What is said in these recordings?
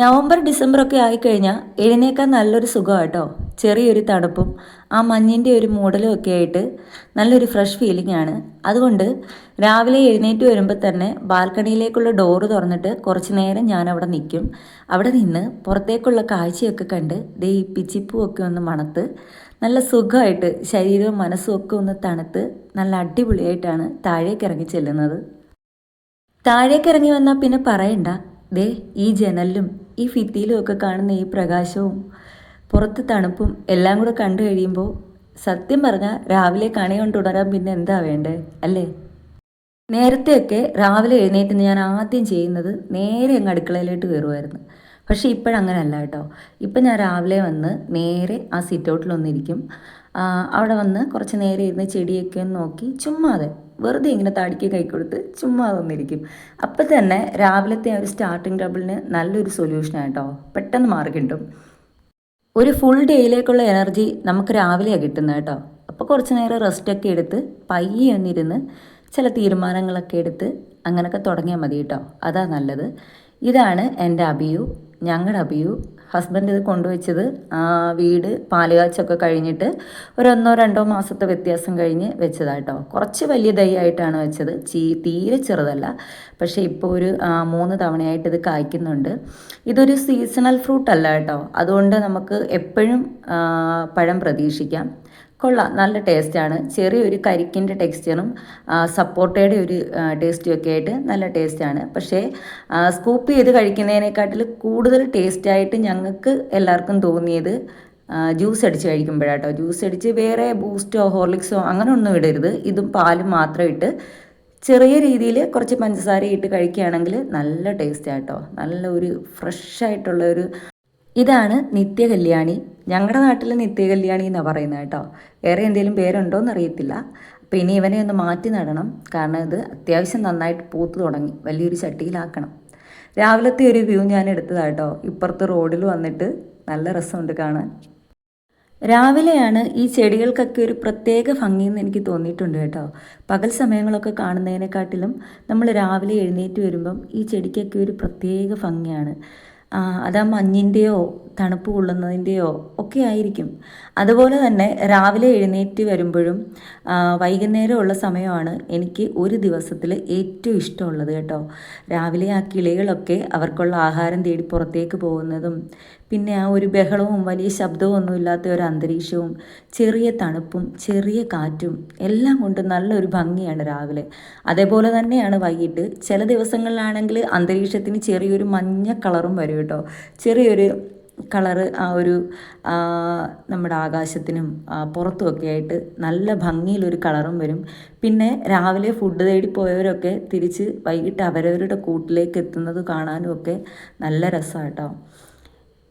November December ഒക്കെ ആയിക്കഴിഞ്ഞാൽ എഴുന്നേക്കാൻ നല്ലൊരു സുഖം കേട്ടോ ചെറിയൊരു തണുപ്പും ആ മഞ്ഞിന്റെ ഒരു മൂടലും ഒക്കെ ആയിട്ട് നല്ലൊരു ഫ്രഷ് ഫീലിംഗ് ആണ്. അതുകൊണ്ട് രാവിലെ എഴുന്നേറ്റ് വരുമ്പോൾ തന്നെ ബാൽക്കണിയിലേക്കുള്ള ഡോറ് തുറന്നിട്ട് കുറച്ച് നേരം ഞാൻ അവിടെ നിൽക്കും അവിടെ നിന്ന് പുറത്തേക്കുള്ള കാഴ്ചയൊക്കെ കണ്ട് ദേ ഈ പിച്ചിപ്പൂ ഒക്കെ ഒന്ന് മണത്ത് നല്ല സുഖമായിട്ട് ശരീരവും മനസ്സും ഒക്കെ ഒന്ന് തണുത്ത് നല്ല അടിപൊളിയായിട്ടാണ് താഴേക്ക് ഇറങ്ങി ചെല്ലുന്നത്. താഴേക്ക് ഇറങ്ങി വന്നാൽ പിന്നെ പറയണ്ട. ദേ ഈ ജനലിലും ഈ ഫിത്തിയിലുമൊക്കെ കാണുന്ന ഈ പ്രകാശവും പുറത്ത് തണുപ്പും എല്ലാം കൂടെ കണ്ടു കഴിയുമ്പോൾ സത്യം പറഞ്ഞാൽ രാവിലെ കണി കൊണ്ട് തുടരാൻ പിന്നെ എന്താ വേണ്ടേ അല്ലേ? നേരത്തെയൊക്കെ രാവിലെ എഴുന്നേറ്റ് ഞാൻ ആദ്യം ചെയ്യുന്നത് നേരെ അങ്ങ് അടുക്കളയിലോട്ട് കയറുമായിരുന്നു. പക്ഷേ ഇപ്പോഴങ്ങനല്ല കേട്ടോ. ഇപ്പം ഞാൻ രാവിലെ വന്ന് നേരെ ആ സിറ്റ് ഔട്ടിലൊന്നിരിക്കും അവിടെ വന്ന് കുറച്ച് നേരെ ഇരുന്ന് ചെടിയൊക്കെ നോക്കി. ചുമ്മാതെ വെറുതെ ഇങ്ങനെ താടിക്ക് കൈ കൊടുത്ത് ചുമ്മാ വന്നിരിക്കും അപ്പം തന്നെ രാവിലത്തെ ആ ഒരു സ്റ്റാർട്ടിങ് ട്രബിളിന് നല്ലൊരു സൊല്യൂഷനായിട്ടോ പെട്ടെന്ന് മാറി കിട്ടും. ഒരു ഫുൾ ഡേയിലേക്കുള്ള എനർജി നമുക്ക് രാവിലെയാണ് കിട്ടുന്നത് കേട്ടോ. അപ്പോൾ കുറച്ച് നേരം റെസ്റ്റൊക്കെ എടുത്ത് പയ്യെ ഒന്നിരുന്ന് ചില തീരുമാനങ്ങളൊക്കെ എടുത്ത് അങ്ങനെയൊക്കെ തുടങ്ങിയാൽ മതി കേട്ടോ. അതാ നല്ലത്. ഇതാണ് എന്റെ അഭിയു. ഞങ്ങളുടെ അഭിയു. ഹസ്ബൻഡ് ഇത് കൊണ്ടുവച്ചത്. വീട് പാലുകാച്ചൊക്കെ കഴിഞ്ഞിട്ട് ഒരൊന്നോ രണ്ടോ മാസത്തെ വ്യത്യാസം കഴിഞ്ഞ് വെച്ചതാട്ടോ കുറച്ച് വലിയ തൈയായിട്ടാണ് വെച്ചത്. ചീ തീരെ ചെറുതല്ല. പക്ഷേ ഇപ്പോൾ ഒരു മൂന്ന് തവണയായിട്ട് ഇത് കായ്ക്കുന്നുണ്ട്. ഇതൊരു സീസണൽ ഫ്രൂട്ട് അല്ല കേട്ടോ അതുകൊണ്ട് നമുക്ക് എപ്പോഴും പഴം പ്രതീക്ഷിക്കാം. കൊള്ളാം. നല്ല ടേസ്റ്റാണ് ചെറിയൊരു കരിക്കിന്റെ ടെക്സ്ചറും സപ്പോർട്ടയുടെ ഒരു ടേസ്റ്റും ഒക്കെ ആയിട്ട് നല്ല ടേസ്റ്റാണ് പക്ഷേ സ്കൂപ്പ് ചെയ്ത് കഴിക്കുന്നതിനെക്കാട്ടിൽ കൂടുതൽ ടേസ്റ്റായിട്ട് ഞങ്ങൾക്ക് എല്ലാവർക്കും തോന്നിയത് ജ്യൂസ് അടിച്ച് കഴിക്കുമ്പോഴാട്ടോ. ജ്യൂസ് അടിച്ച് വേറെ ബൂസ്റ്റോ ഹോർലിക്സോ അങ്ങനെ ഒന്നും ഇടരുത്. ഇതും പാലും മാത്രം ഇട്ട് ചെറിയ രീതിയിൽ കുറച്ച് പഞ്ചസാര ഇട്ട് കഴിക്കുകയാണെങ്കിൽ നല്ല ടേസ്റ്റ് ആട്ടോ. നല്ല ഒരു ഫ്രഷ് ആയിട്ടുള്ള ഒരു ഇതാണ് നിത്യകല്യാണി. ഞങ്ങളുടെ നാട്ടിൽ നിത്യകല്യാണി എന്നാണ് പറയുന്നത് കേട്ടോ. വേറെ എന്തെങ്കിലും പേരുണ്ടോ എന്നറിയത്തില്ല അപ്പോൾ ഇനി ഇവനെ ഒന്ന് മാറ്റി നടണം. കാരണം ഇത് അത്യാവശ്യം നന്നായിട്ട് പൂത്ത് തുടങ്ങി. വലിയൊരു ചട്ടിയിലാക്കണം. രാവിലത്തെ ഒരു വ്യൂ ഞാൻ എടുത്തതാട്ടോ ഇപ്പുറത്ത് റോഡിൽ വന്നിട്ട് നല്ല രസമുണ്ട് കാണാൻ. രാവിലെയാണ് ഈ ചെടികൾക്കൊക്കെ ഒരു പ്രത്യേക ഭംഗിയെന്ന് എനിക്ക് തോന്നിയിട്ടുണ്ട് കേട്ടോ. പകൽ സമയങ്ങളൊക്കെ കാണുന്നതിനെക്കാട്ടിലും നമ്മൾ രാവിലെ എഴുന്നേറ്റ് വരുമ്പം ഈ ചെടിക്കൊക്കെ ഒരു പ്രത്യേക ഭംഗിയാണ്. ആ, അതാ മഞ്ഞിന്റെയോ തണുപ്പ് കൊള്ളുന്നതിന്റെയോ ഒക്കെ ആയിരിക്കും. അതുപോലെ തന്നെ രാവിലെ എഴുന്നേറ്റ് വരുമ്പോഴും വൈകുന്നേരം വൈകുന്നേരമുള്ള സമയമാണ് എനിക്ക് ഒരു ദിവസത്തിൽ ഏറ്റവും ഇഷ്ടമുള്ളത് കേട്ടോ. രാവിലെ ആ കിളികളൊക്കെ അവർക്കുള്ള ആഹാരം തേടി പുറത്തേക്ക് പോകുന്നതും പിന്നെ ആ ഒരു ബഹളവും വലിയ ശബ്ദവും ഒന്നും ഇല്ലാത്ത ഒരു അന്തരീക്ഷവും ചെറിയ തണുപ്പും ചെറിയ കാറ്റും എല്ലാം കൊണ്ട് നല്ലൊരു ഭംഗിയാണ് രാവിലെ. അതേപോലെ തന്നെയാണ് വൈകിട്ട്. ചില ദിവസങ്ങളിലാണെങ്കിൽ അന്തരീക്ഷത്തിന് ചെറിയൊരു മഞ്ഞ കളറും വരും കേട്ടോ. ചെറിയൊരു കളറ് ആ ഒരു നമ്മുടെ ആകാശത്തിനും പുറത്തുമൊക്കെ ആയിട്ട് നല്ല ഭംഗിയിലൊരു കളറും വരും. പിന്നെ രാവിലെ ഫുഡ് തേടി പോയവരൊക്കെ തിരിച്ച് വൈകിട്ട് അവരവരുടെ കൂട്ടിലേക്ക് എത്തുന്നത് കാണാനും ഒക്കെ നല്ല രസമാണ് കേട്ടോ.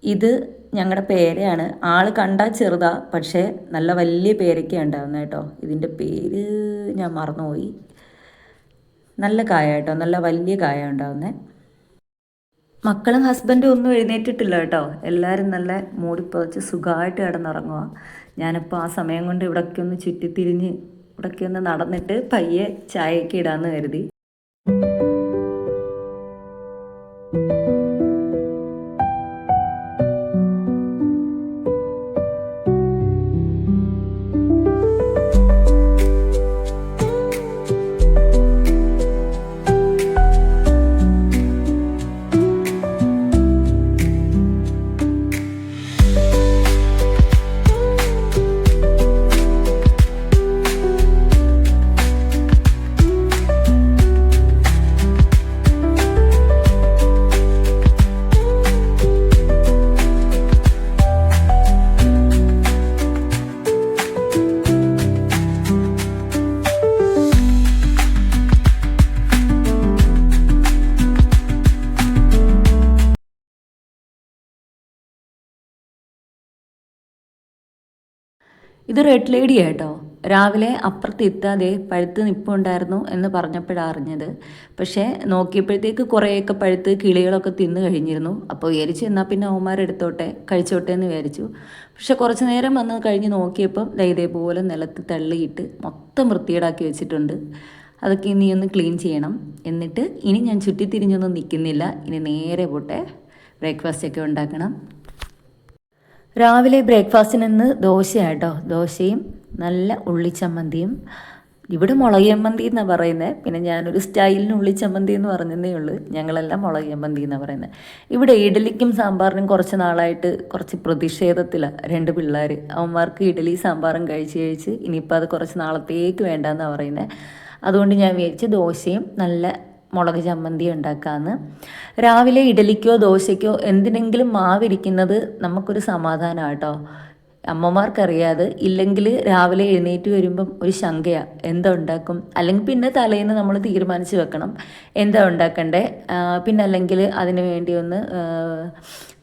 ഇത് ഞങ്ങളുടെ പേരയാണ്. ആൾ കണ്ടാൽ ചെറുതാ പക്ഷേ നല്ല വലിയ പേരയ്ക്ക ഉണ്ടാവുന്നത് കേട്ടോ. ഇതിന്റെ പേര് ഞാൻ മറന്നുപോയി. നല്ല കായ കേട്ടോ നല്ല വലിയ കായ ഉണ്ടാവുന്നത് മക്കളും ഹസ്ബൻഡും ഒന്നും എഴുന്നേറ്റിട്ടില്ല കേട്ടോ. എല്ലാവരും നല്ല മൂടിപ്പതച്ച് സുഖമായിട്ട് കിടന്നുറങ്ങുക ഞാനിപ്പോൾ ആ സമയം കൊണ്ട് ഇവിടൊക്കെ ഒന്ന് ചുറ്റിത്തിരിഞ്ഞ് ഇവിടൊക്കെ ഒന്ന് നടന്നിട്ട് പയ്യെ ചായയൊക്കെ ഇടാമെന്ന് കരുതി. ഇത് റെഡ് ലേഡി കേട്ടോ രാവിലെ അപ്പുറത്ത് എത്താതെ പഴുത്ത് നിപ്പുണ്ടായിരുന്നു എന്ന് പറഞ്ഞപ്പോഴാണ് അറിഞ്ഞത്. പക്ഷേ നോക്കിയപ്പോഴത്തേക്ക് കുറേയൊക്കെ പഴുത്ത് കിളികളൊക്കെ തിന്നു കഴിഞ്ഞിരുന്നു. അപ്പോൾ വിചാരിച്ചു എന്നാൽ പിന്നെ അവന്മാരെടുത്തോട്ടെ കഴിച്ചോട്ടെ എന്ന് വിചാരിച്ചു. പക്ഷെ കുറച്ച് നേരം വന്ന് കഴിഞ്ഞ് നോക്കിയപ്പം ഇതേപോലെ നിലത്ത് തള്ളിയിട്ട് മൊത്തം വൃത്തികേടാക്കി വെച്ചിട്ടുണ്ട്. അതൊക്കെ ഇനി ഒന്ന് ക്ലീൻ ചെയ്യണം. എന്നിട്ട് ഇനി ഞാൻ ചുറ്റിത്തിരിഞ്ഞൊന്നും നിൽക്കുന്നില്ല. ഇനി നേരെ പോട്ടെ ബ്രേക്ക്ഫാസ്റ്റ് ഒക്കെ ഉണ്ടാക്കണം. രാവിലെ ബ്രേക്ക്ഫാസ്റ്റിന് ഇന്ന് ദോശയാട്ടോ. ദോശയും നല്ല ഉള്ളിച്ചമ്മന്തിയും. ഇവിടെ മുളക് ചമ്മന്തി എന്നാണ് പറയുന്നത് പിന്നെ ഞാനൊരു സ്റ്റൈലിന് ഉള്ളിച്ചമ്മന്തി എന്ന് പറഞ്ഞതേ ഉള്ളൂ. ഞങ്ങളെല്ലാം മുളക് ചമ്മന്തി എന്നാണ് പറയുന്നത് ഇവിടെ ഇഡലിക്കും സാമ്പാറിനും കുറച്ച് നാളായിട്ട് കുറച്ച് പ്രതിഷേധത്തിലാണ് രണ്ട് പിള്ളേർ അവന്മാർക്ക് ഇഡലി സാമ്പാറും കഴിച്ച് കഴിച്ച് ഇനിയിപ്പോൾ അത് കുറച്ച് നാളത്തേക്ക് വേണ്ടെന്നാണ് പറയുന്നത് അതുകൊണ്ട് ഞാൻ വിചാരിച്ച് ദോശയും നല്ല മുളക് ചമ്മന്തി ഉണ്ടാക്കാമെന്ന് രാവിലെ ഇഡലിക്കോ ദോശയ്ക്കോ എന്തിനെങ്കിലും മാവിരിക്കുന്നത് നമുക്കൊരു സമാധാനമാണ് കേട്ടോ അമ്മമാർക്കറിയാതെ. ഇല്ലെങ്കിൽ രാവിലെ എഴുന്നേറ്റ് വരുമ്പം ഒരു ശങ്കയാണ് എന്താ ഉണ്ടാക്കും? അല്ലെങ്കിൽ പിന്നെ തലേന്ന് നമ്മൾ തീരുമാനിച്ച് വെക്കണം. എന്താ ഉണ്ടാക്കണ്ടേ? പിന്നെ അല്ലെങ്കിൽ അതിന് വേണ്ടി ഒന്ന്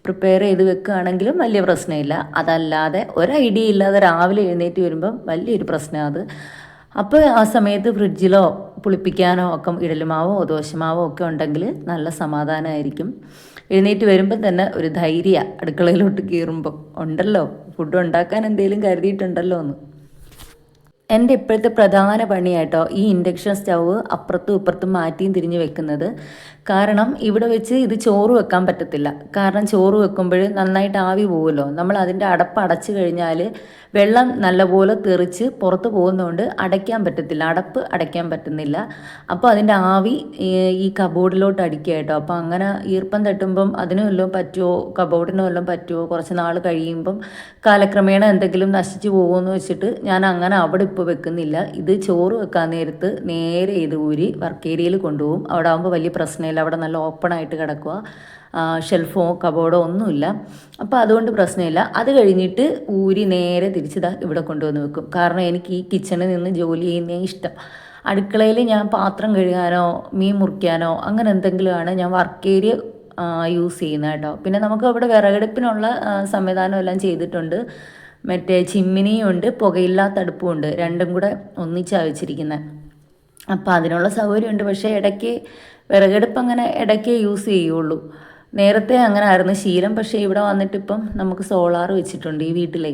പ്രിപ്പയർ ചെയ്ത് വെക്കുകയാണെങ്കിലും വലിയ പ്രശ്നമില്ല. അതല്ലാതെ ഒരു ഐഡിയ ഇല്ലാതെ രാവിലെ എഴുന്നേറ്റ് വരുമ്പം വലിയൊരു പ്രശ്നമാണ് അത്. അപ്പോൾ ആ സമയത്ത് ഫ്രിഡ്ജിലോ പുളിപ്പിക്കാനോ ഒക്കെ ഇടലുമാവോ ദോശമാവോ ഒക്കെ ഉണ്ടെങ്കിൽ നല്ല സമാധാനമായിരിക്കും. എഴുന്നേറ്റ് വരുമ്പോൾ തന്നെ ഒരു ധൈര്യ അടുക്കളയിലോട്ട് കയറുമ്പോൾ ഉണ്ടല്ലോ? ഫുഡ് ഉണ്ടാക്കാൻ എന്തെങ്കിലും കരുതിയിട്ടുണ്ടല്ലോ എന്ന് എന്റെ ഇപ്പോഴത്തെ പ്രധാന പണിയായിട്ടോ ഈ ഇൻഡക്ഷൻ സ്റ്റവ് അപ്പുറത്തും ഇപ്പുറത്തും മാറ്റിയും തിരിഞ്ഞ് വെക്കുന്നത്. കാരണം ഇവിടെ വെച്ച് ഇത് ചോറ് വെക്കാൻ പറ്റത്തില്ല. കാരണം ചോറ് വെക്കുമ്പോൾ നന്നായിട്ട് ആവി പോകുമല്ലോ നമ്മൾ അതിന്റെ അടപ്പ് അടച്ചു കഴിഞ്ഞാൽ വെള്ളം നല്ലപോലെ തെറിച്ച് പുറത്ത് പോകുന്നതുകൊണ്ട് അടയ്ക്കാൻ പറ്റത്തില്ല. അടപ്പ് അടയ്ക്കാൻ പറ്റുന്നില്ല. അപ്പോൾ അതിന്റെ ആവി ഈ കബോർഡിലോട്ട് അടിക്കുക കേട്ടോ. അപ്പോൾ അങ്ങനെ ഈർപ്പം തട്ടുമ്പം അതിനും വല്ലതും പറ്റുമോ? കബോർഡിനും വല്ലതും പറ്റുമോ? കുറച്ച് നാൾ കഴിയുമ്പം കാലക്രമേണ എന്തെങ്കിലും നശിച്ചു പോകുമെന്ന് വെച്ചിട്ട് ഞാൻ അങ്ങനെ അവിടെ ഇപ്പോൾ വെക്കുന്നില്ല. ഇത് ചോറ് വെക്കാൻ നേരത്ത് നേരെ ഇത് ഊരി വർക്ക് ഏരിയയിൽ കൊണ്ടുപോകും. അവിടെ ആകുമ്പോൾ വലിയ പ്രശ്നമില്ല. അവിടെ നല്ല ഓപ്പൺ ആയിട്ട് കിടക്കുക. ഷെൽഫോ കബോർഡോ ഒന്നുമില്ല. അപ്പോൾ അതുകൊണ്ട് പ്രശ്നമില്ല. അത് കഴിഞ്ഞിട്ട് ഊരി നേരെ തിരിച്ചിതാ ഇവിടെ കൊണ്ടുവന്ന് വെക്കും. കാരണം എനിക്ക് ഈ കിച്ചണിൽ നിന്ന് ജോലി ചെയ്യുന്നേ ഇഷ്ടം. അടുക്കളയിൽ ഞാൻ പാത്രം കഴുകാനോ മീൻ മുറിക്കാനോ അങ്ങനെ എന്തെങ്കിലുമാണ് ഞാൻ വർക്ക് ഏരിയ യൂസ് ചെയ്യുന്നത് കേട്ടോ. പിന്നെ നമുക്ക് അവിടെ വിറകടുപ്പിനുള്ള സംവിധാനം എല്ലാം ചെയ്തിട്ടുണ്ട്. മറ്റേ ചിമ്മിനിയും ഉണ്ട് പുകയില്ലാത്ത അടുപ്പും ഉണ്ട്. രണ്ടും കൂടെ ഒന്നിച്ചാണ് വെച്ചിരിക്കുന്നത് അപ്പോൾ അതിനുള്ള സൗകര്യമുണ്ട്. പക്ഷേ ഇടയ്ക്ക് വിറകടുപ്പ് അങ്ങനെ ഇടയ്ക്ക് യൂസ് ചെയ്യുള്ളൂ. നേരത്തെ അങ്ങനെ ആയിരുന്നു ശീലം. പക്ഷേ ഇവിടെ വന്നിട്ട് ഇപ്പം നമുക്ക് സോളാർ വെച്ചിട്ടുണ്ട് ഈ വീട്ടിലേ.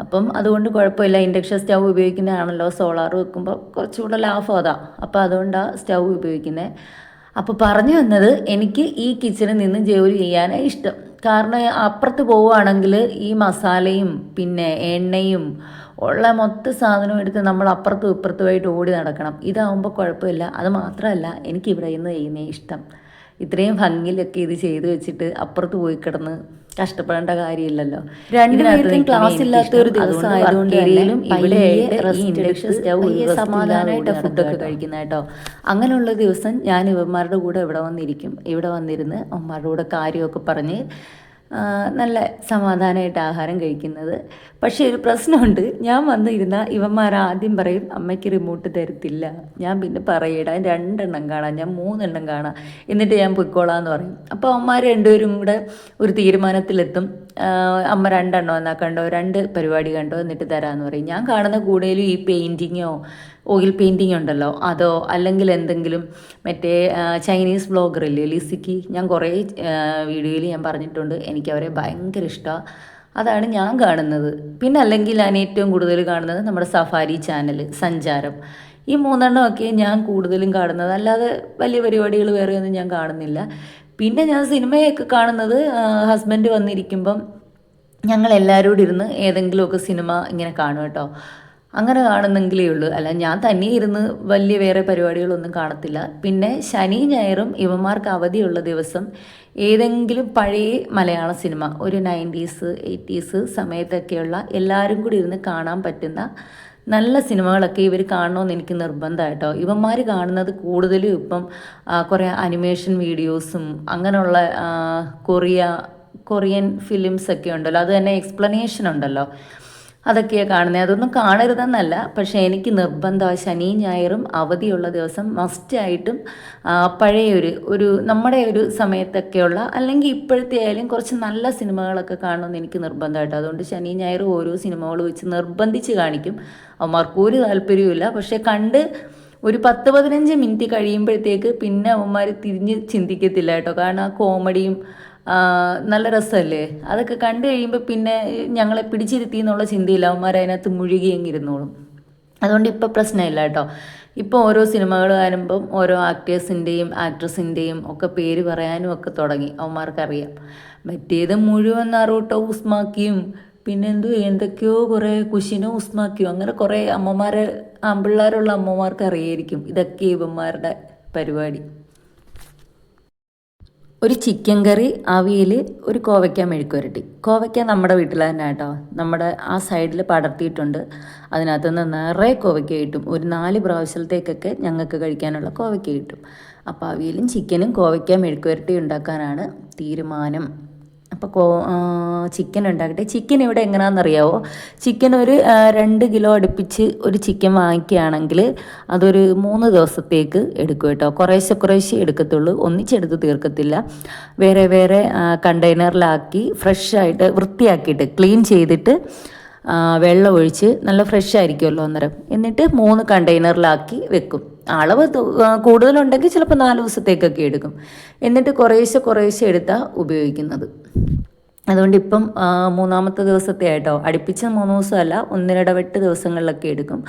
അപ്പം അതുകൊണ്ട് കുഴപ്പമില്ല. Induction stove ഉപയോഗിക്കുന്നതാണല്ലോ. സോളാർ വെക്കുമ്പോൾ കുറച്ചുകൂടെ ലാഭം അതാ. അപ്പോൾ അതുകൊണ്ടാണ് സ്റ്റൗ ഉപയോഗിക്കുന്നത് അപ്പോൾ പറഞ്ഞു വന്നത് എനിക്ക് ഈ കിച്ചണിൽ നിന്ന് ജോലി ചെയ്യാനാണ് ഇഷ്ടം. കാരണം അപ്പുറത്ത് പോവുകയാണെങ്കിൽ ഈ മസാലയും പിന്നെ എണ്ണയും ഉള്ള മൊത്ത സാധനവും എടുത്ത് നമ്മൾ അപ്പുറത്തും ഇപ്പുറത്തുമായിട്ട് ഓടി നടക്കണം. ഇതാവുമ്പോൾ കുഴപ്പമില്ല. അത് മാത്രമല്ല എനിക്കിവിടെ നിന്ന് ചെയ്യുന്നേ ഇഷ്ടം. ഇത്രയും ഭംഗിയിലൊക്കെ ഇത് ചെയ്തു വെച്ചിട്ട് അപ്പുറത്ത് പോയി കിടന്ന് കഷ്ടപ്പെടേണ്ട കാര്യമില്ലല്ലോ. രണ്ടുപേർക്കും ക്ലാസ് ഇല്ലാത്ത ഒരു ദിവസം ആയതുകൊണ്ട് സമാധാനമായിട്ട് ഫുഡൊക്കെ കഴിക്കുന്ന കേട്ടോ. അങ്ങനെയുള്ള ദിവസം ഞാൻ ഇവന്മാരുടെ കൂടെ ഇവിടെ വന്നിരിക്കും. ഇവിടെ വന്നിരുന്ന് അമ്മമാരുടെ കൂടെ കാര്യമൊക്കെ പറഞ്ഞ് നല്ല സമാധാനമായിട്ട് ആഹാരം കഴിക്കുന്നത്. പക്ഷേ ഒരു പ്രശ്നമുണ്ട്. ഞാൻ വന്നിരുന്ന ഇവന്മാർ ആദ്യം പറയും അമ്മയ്ക്ക് റിമോട്ട് തരത്തില്ല. ഞാൻ പിന്നെ പറയടാ രണ്ടെണ്ണം കാണാം. ഞാൻ മൂന്നെണ്ണം കാണാം. എന്നിട്ട് ഞാൻ പൊയ്ക്കോളാം എന്ന് പറയും. അപ്പോൾ അമ്മമാർ രണ്ടുപേരും കൂടെ ഒരു തീരുമാനത്തിലെത്തും. അമ്മ രണ്ടെണ്ണം എന്നാ കണ്ടോ? രണ്ട് പരിപാടി കണ്ടോ? എന്നിട്ട് തരാമെന്ന് പറയും. ഞാൻ കാണുന്ന കൂടുതലും ഈ പെയിന്റിങ്ങോ ഓയിൽ പെയിന്റിങ് ഉണ്ടല്ലോ. അതോ അല്ലെങ്കിൽ എന്തെങ്കിലും മറ്റേ ചൈനീസ് ബ്ലോഗർ ഇല്ലേ ലിസിക്ക്? ഞാൻ കുറേ വീഡിയോയിൽ ഞാൻ പറഞ്ഞിട്ടുണ്ട്. എനിക്ക് അവരെ ഭയങ്കര ഇഷ്ടമാണ് അതാണ് ഞാൻ കാണുന്നത്. പിന്നെ അല്ലെങ്കിൽ ഞാൻ ഏറ്റവും കൂടുതൽ കാണുന്നത് നമ്മുടെ സഫാരി ചാനൽ സഞ്ചാരം. ഈ മൂന്നെണ്ണമൊക്കെ ഞാൻ കൂടുതലും കാണുന്നത്. അല്ലാതെ വലിയ പരിപാടികൾ വേറെ ഒന്നും ഞാൻ കാണുന്നില്ല. പിന്നെ ഞാൻ സിനിമയൊക്കെ കാണുന്നത് ഹസ്ബൻഡ് വന്നിരിക്കുമ്പം ഞങ്ങൾ എല്ലാവരും കൂടി ഇരുന്ന് ഏതെങ്കിലുമൊക്കെ സിനിമ ഇങ്ങനെ കാണും കേട്ടോ. അങ്ങനെ കാണുന്നെങ്കിലേ ഉള്ളൂ. അല്ല ഞാൻ തന്നെ ഇരുന്ന് വലിയ വേറെ പരിപാടികളൊന്നും കാണത്തില്ല. പിന്നെ ശനി ഞായറും ഇവന്മാർക്ക് അവധിയുള്ള ദിവസം ഏതെങ്കിലും പഴയ മലയാള സിനിമ ഒരു നയന്റീസ് എയ്റ്റീസ് സമയത്തൊക്കെയുള്ള എല്ലാവരും കൂടി ഇരുന്ന് കാണാൻ പറ്റുന്ന നല്ല സിനിമകളൊക്കെ ഇവർ കാണണമെന്ന് എനിക്ക് നിർബന്ധമായിട്ടോ ഇവന്മാർ കാണുന്നത് കൂടുതലും ഇപ്പം കുറേ അനിമേഷൻ വീഡിയോസും അങ്ങനെയുള്ള കൊറിയ കൊറിയൻ ഫിലിംസ് ഒക്കെ ഉണ്ടല്ലോ. അത് തന്നെ എക്സ്പ്ലനേഷൻ ഉണ്ടല്ലോ. അതൊക്കെയാണ് കാണുന്നത് അതൊന്നും കാണരുതെന്നല്ല. പക്ഷേ എനിക്ക് നിർബന്ധമാണ് ശനി ഞായറും അവധിയുള്ള ദിവസം മസ്റ്റായിട്ടും പഴയ ഒരു ഒരു നമ്മുടെ ഒരു സമയത്തൊക്കെയുള്ള അല്ലെങ്കിൽ ഇപ്പോഴത്തെ ആയാലും കുറച്ച് നല്ല സിനിമകളൊക്കെ കാണണമെന്ന് എനിക്ക് നിർബന്ധമായിട്ട്. അതുകൊണ്ട് ശനി ഞായറും ഓരോ സിനിമകൾ വെച്ച് നിർബന്ധിച്ച് കാണിക്കും. അവന്മാർക്ക് ഒരു താല്പര്യമില്ല പക്ഷേ കണ്ട് ഒരു പത്ത് പതിനഞ്ച് മിനിറ്റ് കഴിയുമ്പോഴത്തേക്ക് പിന്നെ അവന്മാർ തിരിഞ്ഞ് ചിന്തിക്കത്തില്ല കേട്ടോ. കാരണം ആ കോമഡിയും നല്ല രസമല്ലേ? അതൊക്കെ കണ്ടു കഴിയുമ്പോൾ പിന്നെ ഞങ്ങളെ പിടിച്ചിരുത്തി എന്നുള്ള ചിന്തയിൽ അവന്മാർ അതിനകത്ത് മുഴുകിയെങ്കിരുന്നോളും. അതുകൊണ്ട് ഇപ്പോൾ പ്രശ്നമില്ല കേട്ടോ. ഇപ്പോൾ ഓരോ സിനിമകൾ കാണുമ്പം ഓരോ ആക്ടേഴ്സിന്റെയും ആക്ട്രസിന്റെയും ഒക്കെ പേര് പറയാനും ഒക്കെ തുടങ്ങി. അവന്മാർക്കറിയാം. മറ്റേത് മുഴുവൻ നറൂട്ടോ ഉസ്മാക്കിയും പിന്നെ എന്തോ എന്തൊക്കെയോ കുറേ കുശിനോ ഉസ്മാക്കിയോ അങ്ങനെ കുറേ അമ്മമാരെ ആമ്പിള്ളേരുള്ള അമ്മമാർക്ക് അറിയായിരിക്കും ഇതൊക്കെ ഇവന്മാരുടെ പരിപാടി. ഒരു ചിക്കൻ കറി അവിയൽ ഒരു കോവയ്ക്ക മെഴുക്കുരട്ടി കോവയ്ക്ക നമ്മുടെ വീട്ടിൽ തന്നെ കേട്ടോ. നമ്മുടെ ആ സൈഡിൽ പടർത്തിയിട്ടുണ്ട്. അതിനകത്ത് നിന്ന് നിറയെ കോവയ്ക്ക കിട്ടും. ഒരു നാല് പ്രാവശ്യത്തേക്കൊക്കെ ഞങ്ങൾക്ക് കഴിക്കാനുള്ള കോവയ്ക്ക കിട്ടും. അപ്പോൾ അവിയലും ചിക്കനും കോവയ്ക്ക മെഴുക്കുരട്ടി ഉണ്ടാക്കാനാണ് തീരുമാനം. അപ്പോൾ കോ ചിക്കൻ ഉണ്ടാക്കട്ടെ. ചിക്കൻ ഇവിടെ എങ്ങനെയാണെന്നറിയാവോ ചിക്കൻ ഒരു രണ്ട് കിലോ അടുപ്പിച്ച് ഒരു ചിക്കൻ വാങ്ങിക്കുകയാണെങ്കിൽ അതൊരു മൂന്ന് ദിവസത്തേക്ക് എടുക്കും കേട്ടോ. കുറേശ്ശെ കുറേശ്ശെ എടുക്കത്തുള്ളൂ. ഒന്നിച്ചെടുത്ത് തീർക്കത്തില്ല. വേറെ വേറെ കണ്ടെയ്നറിലാക്കി ഫ്രഷായിട്ട് വൃത്തിയാക്കിയിട്ട് ക്ലീൻ ചെയ്തിട്ട് വെള്ളം ഒഴിച്ച് നല്ല ഫ്രഷ് ആയിരിക്കുമല്ലോ അന്നേരം. എന്നിട്ട് മൂന്ന് കണ്ടെയ്നറിലാക്കി വെക്കും. അളവ് കൂടുതലുണ്ടെങ്കിൽ ചിലപ്പോൾ നാല് ദിവസത്തേക്കൊക്കെ എടുക്കും. എന്നിട്ട് കുറേശ്ശെ കുറേശ്ശെ എടുത്താൽ ഉപയോഗിക്കുന്നത്. അതുകൊണ്ട് ഇപ്പം മൂന്നാമത്തെ ദിവസത്തെ ആയിട്ടോ അടുപ്പിച്ച മൂന്ന് ദിവസമല്ല ഒന്നിനിടവിട്ട് ദിവസങ്ങളിലൊക്കെ എടുക്കും.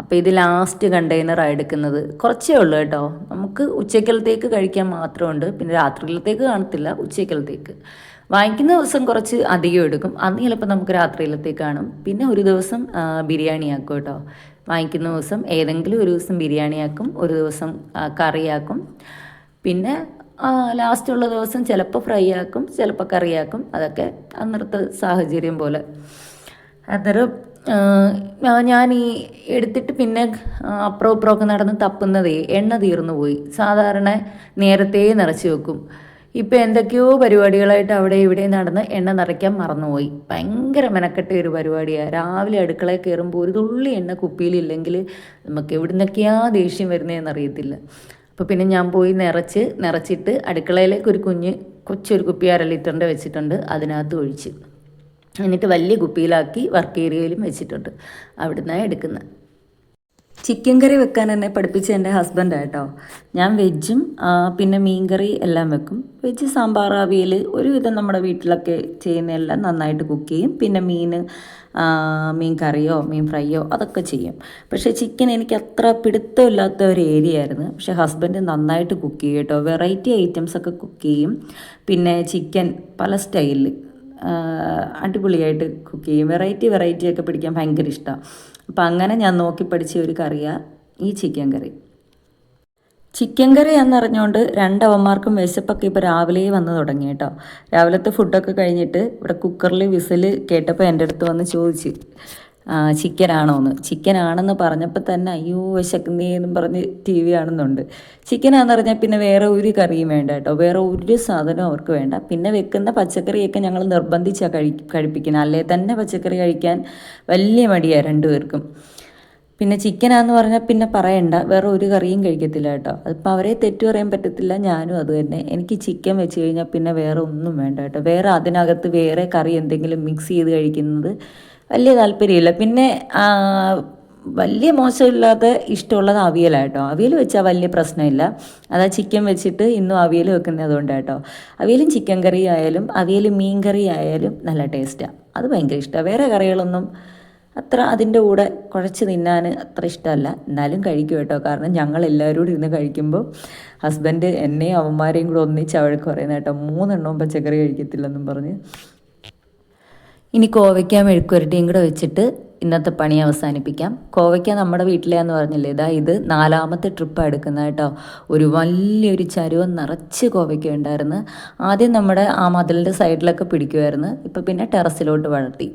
അപ്പോൾ ഇത് ലാസ്റ്റ് കണ്ടെയ്നറാണ് എടുക്കുന്നത്. കുറച്ചേ ഉള്ളൂ കേട്ടോ. നമുക്ക് ഉച്ചക്കലത്തേക്ക് കഴിക്കാൻ മാത്രമുണ്ട്. പിന്നെ രാത്രിയിലത്തേക്ക് കാണത്തില്ല ഉച്ചക്കലത്തേക്ക് വാങ്ങിക്കുന്ന ദിവസം കുറച്ച് അധികം എടുക്കും. അന്ന് ചിലപ്പോൾ നമുക്ക് രാത്രിയിലത്തേക്ക് കാണും. പിന്നെ ഒരു ദിവസം ബിരിയാണി ആക്കും കേട്ടോ. വാങ്ങിക്കുന്ന ദിവസം ഏതെങ്കിലും ഒരു ദിവസം ബിരിയാണി ആക്കും ഒരു ദിവസം കറിയാക്കും. പിന്നെ ലാസ്റ്റുള്ള ദിവസം ചിലപ്പോൾ ഫ്രൈ ആക്കും ചിലപ്പോൾ കറിയാക്കും അതൊക്കെ അന്നത്തെ സാഹചര്യം പോലെ. അന്നേരം ഞാൻ ഈ എടുത്തിട്ട് പിന്നെ അപ്പുറം ഇപ്പുറമൊക്കെ നടന്ന് തപ്പുന്നതേ എണ്ണ തീർന്നു പോയി. സാധാരണ നേരത്തെ നിറച്ച് വെക്കും. ഇപ്പം എന്തൊക്കെയോ പരിപാടികളായിട്ട് അവിടെ ഇവിടെ നടന്ന് എണ്ണ നിറയ്ക്കാൻ മറന്നുപോയി. ഭയങ്കര മെനക്കെട്ട ഒരു പരിപാടിയാണ് രാവിലെ അടുക്കളയിൽ കയറുമ്പോൾ ഒരു തുള്ളി എണ്ണ കുപ്പിയിലില്ലെങ്കിൽ നമുക്ക് എവിടെ നിന്നൊക്കെയാ ദേഷ്യം വരുന്നതെന്ന് അറിയത്തില്ല. അപ്പോൾ പിന്നെ ഞാൻ പോയി നിറച്ച് നിറച്ചിട്ട് അടുക്കളയിലേക്ക് ഒരു കുഞ്ഞ് കൊച്ചൊരു കുപ്പി അര ലിറ്ററിന്റെ വെച്ചിട്ടുണ്ട് അതിനകത്ത് ഒഴിച്ച്. എന്നിട്ട് വലിയ കുപ്പിയിലാക്കി വർക്ക് ഏരിയയിലും വെച്ചിട്ടുണ്ട്. അവിടുന്നാണ് എടുക്കുന്നത് ചിക്കൻ കറി വെക്കാൻ എന്നെ പഠിപ്പിച്ച എന്റെ ഹസ്ബൻഡാണ് കേട്ടോ. ഞാൻ വെജും പിന്നെ മീൻ കറി എല്ലാം വെക്കും. വെജ് സാമ്പാർ അവിയൽ ഒരുവിധം നമ്മുടെ വീട്ടിലൊക്കെ ചെയ്യുന്നതെല്ലാം നന്നായിട്ട് കുക്ക് ചെയ്യും. പിന്നെ മീൻ മീൻ കറിയോ മീൻ ഫ്രൈയോ അതൊക്കെ ചെയ്യും. പക്ഷേ ചിക്കൻ എനിക്ക് അത്ര പിടുത്തമില്ലാത്ത ഒരു ഏരിയ ആയിരുന്നു. പക്ഷേ ഹസ്ബൻഡ് നന്നായിട്ട് കുക്ക് ചെയ്യും കേട്ടോ. വെറൈറ്റി ഐറ്റംസ് ഒക്കെ കുക്ക് ചെയ്യും. പിന്നെ ചിക്കൻ പല സ്റ്റൈലിൽ അടിപൊളിയായിട്ട് കുക്ക് ചെയ്യും. വെറൈറ്റി വെറൈറ്റി ഒക്കെ പിടിക്കാൻ ഭയങ്കര ഇഷ്ടമാണ് അപ്പം അങ്ങനെ ഞാൻ നോക്കി പഠിച്ച ഒരു കറിയാണ് ഈ ചിക്കൻ കറി ചിക്കൻ കറി എന്നറിഞ്ഞുകൊണ്ട് രണ്ടവന്മാർക്കും വിശപ്പൊക്കെ ഇപ്പോൾ രാവിലെ വന്ന് തുടങ്ങി കേട്ടോ. രാവിലത്തെ ഫുഡൊക്കെ കഴിഞ്ഞിട്ട് ഇവിടെ കുക്കറിൽ വിസിൽ കേട്ടപ്പോൾ എന്റെ അടുത്ത് വന്ന് ചോദിച്ച് ചിക്കനാണോ എന്ന് ചിക്കൻ ആണെന്ന് പറഞ്ഞപ്പോൾ തന്നെ അയ്യോ വിശക്കുന്നേന്നും പറഞ്ഞ് ടി വി ആണെന്നുണ്ട് ചിക്കനാന്ന് പറഞ്ഞാൽ പിന്നെ വേറെ ഒരു കറിയും വേണ്ട കേട്ടോ. വേറെ ഒരു സാധനവും അവർക്ക് വേണ്ട. പിന്നെ വെക്കുന്ന പച്ചക്കറിയൊക്കെ ഞങ്ങൾ നിർബന്ധിച്ചാണ് കഴി കഴിപ്പിക്കുന്നത്. അല്ലേ തന്നെ പച്ചക്കറി കഴിക്കാൻ വലിയ മടിയാണ് രണ്ടുപേർക്കും. പിന്നെ ചിക്കനാന്ന് പറഞ്ഞാൽ പിന്നെ പറയണ്ട. വേറെ ഒരു കറിയും കഴിക്കത്തില്ല കേട്ടോ. അതിപ്പോൾ അവരെ തെറ്റു പറയാൻ പറ്റത്തില്ല. ഞാനും അത് തന്നെ. എനിക്ക് ചിക്കൻ വെച്ച് കഴിഞ്ഞാൽ പിന്നെ വേറെ ഒന്നും വേണ്ട കേട്ടോ. വേറെ അതിനകത്ത് വേറെ കറി എന്തെങ്കിലും മിക്സ് ചെയ്ത് കഴിക്കുന്നത് വലിയ താല്പര്യമില്ല. പിന്നെ വലിയ മോശമില്ലാതെ ഇഷ്ടമുള്ളത് അവിയലായിട്ടോ അവിയൽ വെച്ചാൽ വലിയ പ്രശ്നമില്ല. അതാ ചിക്കൻ വെച്ചിട്ട് ഇന്നും അവിയൽ വെക്കുന്നത് അതുകൊണ്ട് കേട്ടോ. അവിയലും ചിക്കൻ കറി ആയാലും അവിയൽ മീൻ കറി ആയാലും നല്ല ടേസ്റ്റാണ് അത് ഭയങ്കര ഇഷ്ടമാണ് വേറെ കറികളൊന്നും അത്ര അതിന്റെ കൂടെ കുഴച്ച് തിന്നാൻ അത്ര ഇഷ്ടമല്ല. എന്നാലും കഴിക്കും കേട്ടോ. കാരണം ഞങ്ങൾ എല്ലാവരും കൂടി ഇരുന്ന് കഴിക്കുമ്പോൾ ഹസ്ബൻഡ് എന്നെയും അവന്മാരെയും കൂടെ ഒന്നിച്ച് അവൾക്ക് പറയുന്നത് കേട്ടോ. മൂന്നെണ്ണവും പച്ചക്കറി കഴിക്കത്തില്ലെന്നും പറഞ്ഞ് ഇനി കോവയ്ക്ക മെഴുക്കുരട്ടിയും കൂടെ വെച്ചിട്ട് ഇന്നത്തെ പണി അവസാനിപ്പിക്കാം. കോവയ്ക്ക നമ്മുടെ വീട്ടിലെന്ന് പറഞ്ഞില്ലേ ഇതാ ഇത് നാലാമത്തെ ട്രിപ്പ് എടുക്കുന്നത് കേട്ടോ. ഒരു വലിയൊരു ചരുവം നിറച്ച് കോവയ്ക്ക ഉണ്ടായിരുന്നു. ആദ്യം നമ്മുടെ ആ മതിലിന്റെ സൈഡിലൊക്കെ പിടിക്കുമായിരുന്നു ഇപ്പം പിന്നെ ടെറസിലോട്ട് വളർത്തി.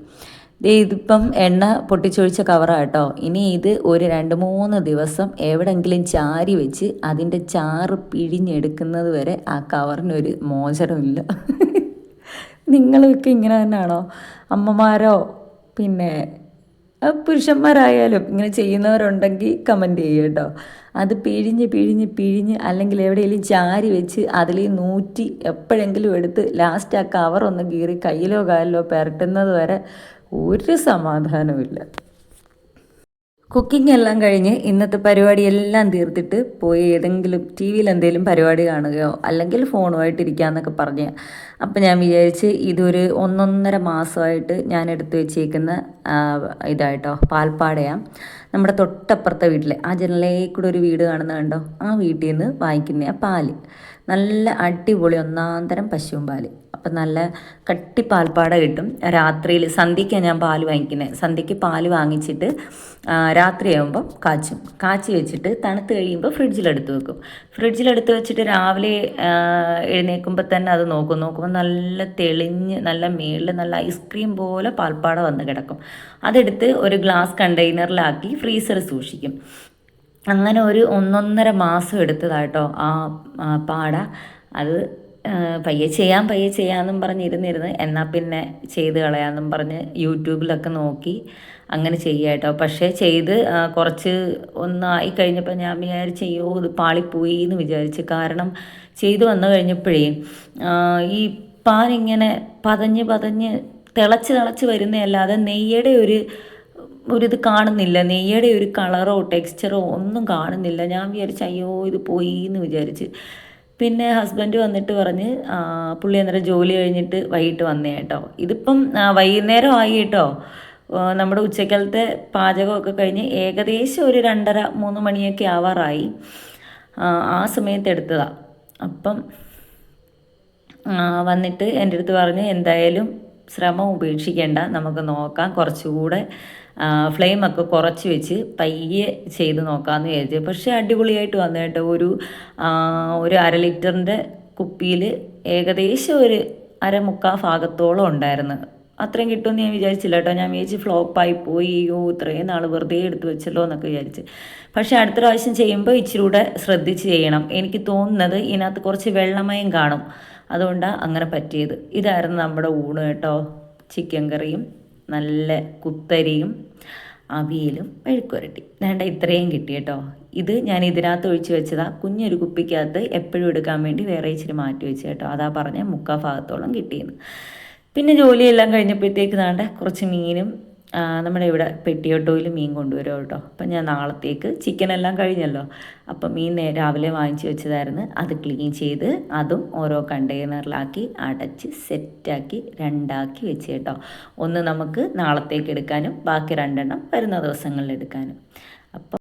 ഇതിപ്പം എണ്ണ പൊട്ടിച്ചൊഴിച്ച കവറാണ് കേട്ടോ. ഇനി ഇത് ഒരു രണ്ട് മൂന്ന് ദിവസം എവിടെങ്കിലും ചാരി വെച്ച് അതിന്റെ ചാറ് പിഴിഞ്ഞെടുക്കുന്നത് വരെ ആ കവറിനൊരു മോചനമില്ല. നിങ്ങളൊക്കെ ഇങ്ങനെ തന്നെയാണോ? അമ്മമാരോ? പിന്നെ പുരുഷന്മാരായാലും ഇങ്ങനെ ചെയ്യുന്നവരുണ്ടെങ്കിൽ കമന്റ് ചെയ്യുക കേട്ടോ. അത് പിഴിഞ്ഞ് പിഴിഞ്ഞ് പിഴിഞ്ഞ് അല്ലെങ്കിൽ എവിടെയെങ്കിലും ചാരി വെച്ച് അതിൽ നൂറ്റി എപ്പോഴെങ്കിലും എടുത്ത് ലാസ്റ്റ് ആ കവർ ഒന്ന് കീറി കയ്യിലോ കാലിലോ പെരട്ടുന്നത് വരെ ഒരു സമാധാനമില്ല കുക്കിംഗ് എല്ലാം കഴിഞ്ഞ് ഇന്നത്തെ പരിപാടി എല്ലാം തീർത്തിട്ട് പോയി ഏതെങ്കിലും ടി വിയിൽ എന്തെങ്കിലും പരിപാടി കാണുകയോ അല്ലെങ്കിൽ ഫോണുമായിട്ട് ഇരിക്കാമെന്നൊക്കെ പറഞ്ഞ്. അപ്പം ഞാൻ വിചാരിച്ച് ഇതൊരു ഒന്നൊന്നര മാസമായിട്ട് ഞാൻ എടുത്തു വെച്ചേക്കുന്ന ഇതായിട്ടോ പാൽപ്പാടയാണ് നമ്മുടെ തൊട്ടപ്പുറത്തെ വീട്ടിലെ ആ ജനലേ കൂടെ ഒരു വീട് കാണുന്ന കണ്ടോ? ആ വീട്ടിൽ നിന്ന് വാങ്ങിക്കുന്ന പാൽ. നല്ല അടിപൊളി ഒന്നാന്തരം പശുവും പാൽ. അപ്പം നല്ല കട്ടി പാൽപ്പാട കിട്ടും. രാത്രിയിൽ സന്ധ്യയ്ക്കാണ് ഞാൻ പാൽ വാങ്ങിക്കുന്നത് സന്ധ്യയ്ക്ക് പാൽ വാങ്ങിച്ചിട്ട് രാത്രിയാകുമ്പോൾ കാച്ചും. കാച്ചി വെച്ചിട്ട് തണുത്ത് കഴിയുമ്പോൾ ഫ്രിഡ്ജിലെടുത്ത് വെക്കും. ഫ്രിഡ്ജിലെടുത്ത് വെച്ചിട്ട് രാവിലെ എഴുന്നേൽക്കുമ്പോൾ തന്നെ അത് നോക്കും. നോക്കുമ്പോൾ നല്ല തെളിഞ്ഞ് നല്ല മേളിൽ നല്ല ഐസ്ക്രീം പോലെ പാൽപ്പാട വന്ന് കിടക്കും. അതെടുത്ത് ഒരു ഗ്ലാസ് കണ്ടെയ്നറിലാക്കി ഫ്രീസറിൽ സൂക്ഷിക്കും. അങ്ങനെ ഒരു ഒന്നൊന്നര മാസം എടുത്തതാട്ടോ ആ പാട. അത് പയ്യെ ചെയ്യാം പയ്യെ ചെയ്യാമെന്നും പറഞ്ഞിരുന്നിരുന്ന് എന്നാൽ പിന്നെ ചെയ്ത് കളയാമെന്നും പറഞ്ഞ് യൂട്യൂബിലൊക്കെ നോക്കി അങ്ങനെ ചെയ്യാട്ടോ. പക്ഷേ ചെയ്ത് കുറച്ച് ഒന്നായി കഴിഞ്ഞപ്പോൾ ഞാൻ വിചാരിച്ച് അയ്യോ ഇത് പാളിപ്പോയി എന്ന് വിചാരിച്ച്. കാരണം ചെയ്ത് വന്നു കഴിഞ്ഞപ്പോഴേ ഈ പാലിങ്ങനെ പതഞ്ഞ് പതഞ്ഞ് തിളച്ച് തിളച്ച് വരുന്നതല്ലാതെ നെയ്യുടെ ഒരു ഒരിത് കാണുന്നില്ല. നെയ്യുടെ ഒരു കളറോ ടെക്സ്ചറോ ഒന്നും കാണുന്നില്ല. ഞാൻ വിചാരിച്ചു അയ്യോ ഇത് പോയി എന്ന് വിചാരിച്ച്. പിന്നെ ഹസ്ബൻഡ് വന്നിട്ട് പറഞ്ഞ് പുള്ളി അന്നേരം ജോലി കഴിഞ്ഞിട്ട് വൈകിട്ട് വന്നേ കേട്ടോ. ഇതിപ്പം വൈകുന്നേരം ആയി കേട്ടോ. നമ്മുടെ ഉച്ചക്കലത്തെ പാചകമൊക്കെ കഴിഞ്ഞ് ഏകദേശം ഒരു രണ്ടര മൂന്ന് മണിയൊക്കെ ആവാറായി. ആ സമയത്ത് എടുത്തതാണ് അപ്പം വന്നിട്ട് എന്റെ അടുത്ത് പറഞ്ഞ് എന്തായാലും ശ്രമം ഉപേക്ഷിക്കേണ്ട. നമുക്ക് നോക്കാം. കുറച്ചുകൂടെ ഫ്ലെയിമൊക്കെ കുറച്ച് വെച്ച് പയ്യെ ചെയ്ത് നോക്കാമെന്ന് വിചാരിച്ചു. പക്ഷേ അടിപൊളിയായിട്ട് വന്നു കേട്ടോ. ഒരു ഒരു അര ലിറ്ററിന്റെ കുപ്പിയിൽ ഏകദേശം ഒരു അര മുക്കാ ഭാഗത്തോളം ഉണ്ടായിരുന്നു. അത്രയും കിട്ടുമെന്ന് ഞാൻ വിചാരിച്ചില്ല കേട്ടോ. ഞാൻ വിചാരിച്ച് ഫ്ലോപ്പായി പോയി. അയ്യോ ഇത്രയും നാൾ വെറുതെ എടുത്ത് വെച്ചല്ലോ എന്നൊക്കെ വിചാരിച്ച്. പക്ഷേ അടുത്ത പ്രാവശ്യം ചെയ്യുമ്പോൾ ഇച്ചിരി കൂടെ ശ്രദ്ധിച്ച് ചെയ്യണം. എനിക്ക് തോന്നുന്നത് ഇതിനകത്ത് കുറച്ച് വെള്ളമയം കാണും. അതുകൊണ്ടാണ് അങ്ങനെ പറ്റിയത്. ഇതായിരുന്നു നമ്മുടെ ഊണ് കേട്ടോ. ചിക്കൻ കറിയും നല്ല കുത്തരിയും അവിയലും മെഴുക്കുരട്ടി വേണ്ട ഇത്രയും കിട്ടി കേട്ടോ. ഇത് ഞാൻ ഇതിനകത്ത് ഒഴിച്ച് വെച്ചതാ. കുഞ്ഞൊരു കുപ്പിക്കകത്ത് എപ്പോഴും എടുക്കാൻ വേണ്ടി വേറെ ഇച്ചിരി മാറ്റി വെച്ച് കേട്ടോ. അതാ പറഞ്ഞ മുക്കാ ഭാഗത്തോളം കിട്ടിയെന്ന്. പിന്നെ ജോലിയെല്ലാം കഴിഞ്ഞപ്പോഴത്തേക്ക് നാണ്ട കുറച്ച് മീനും നമ്മുടെ ഇവിടെ പെട്ടിയോട്ടോയിൽ മീൻ കൊണ്ടുവരും കേട്ടോ. അപ്പം ഞാൻ നാളത്തേക്ക് ചിക്കൻ എല്ലാം കഴിഞ്ഞല്ലോ. അപ്പം മീൻ രാവിലെ വാങ്ങിച്ചു വെച്ചതായിരുന്നു. അത് ക്ലീൻ ചെയ്ത് അതും ഓരോ കണ്ടെയ്നറിലാക്കി അടച്ച് സെറ്റാക്കി രണ്ടാക്കി വെച്ച് കേട്ടോ. ഒന്ന് നമുക്ക് നാളത്തേക്ക് എടുക്കാനും ബാക്കി രണ്ടെണ്ണം വരുന്ന ദിവസങ്ങളിൽ എടുക്കാനും. അപ്പം